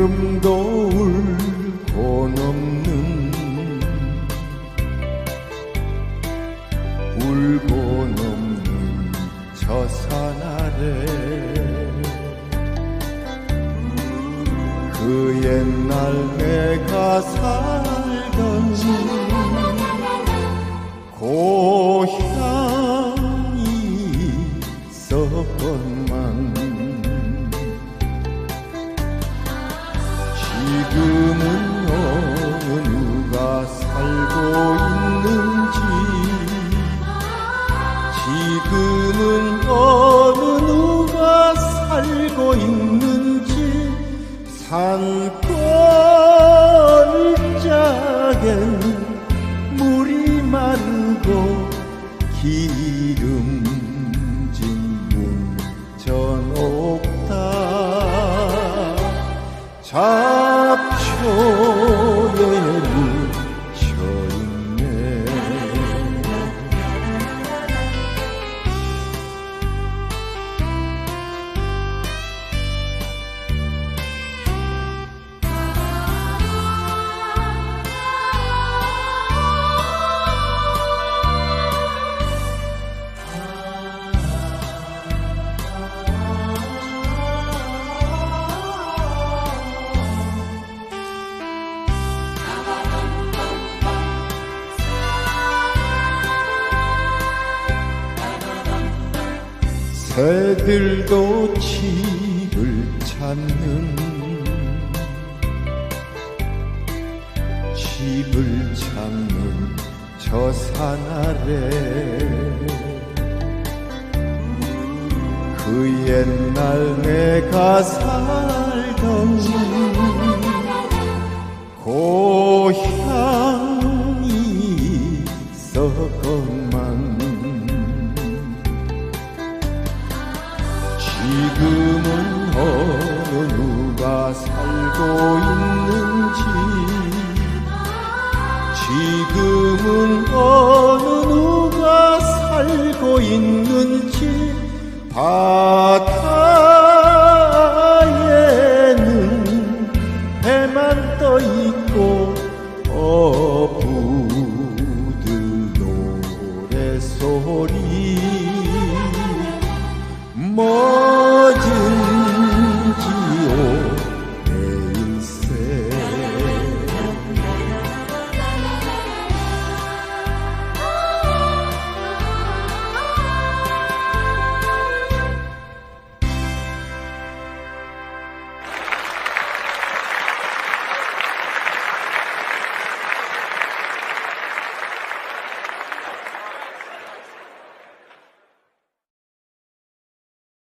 구름도 울고 넘는 울고 넘는 저 산 아래. 그 옛날 내가 살던 고향 지금은 어느 누가 살고 있는지. 지금은 어느 누가 살고 있는지. 산골짜기엔 물이 마르고 기름진 문전 없다 Oh. 새들도 집을 찾는 집을 찾는 저 산 아래 그 옛날 내가 살던 고 지금은 어느 누가 살고 있는지. 지금은 어느 누가 살고 있는지 바다에는 해만 떠 있고 어부들 노래소리 멎은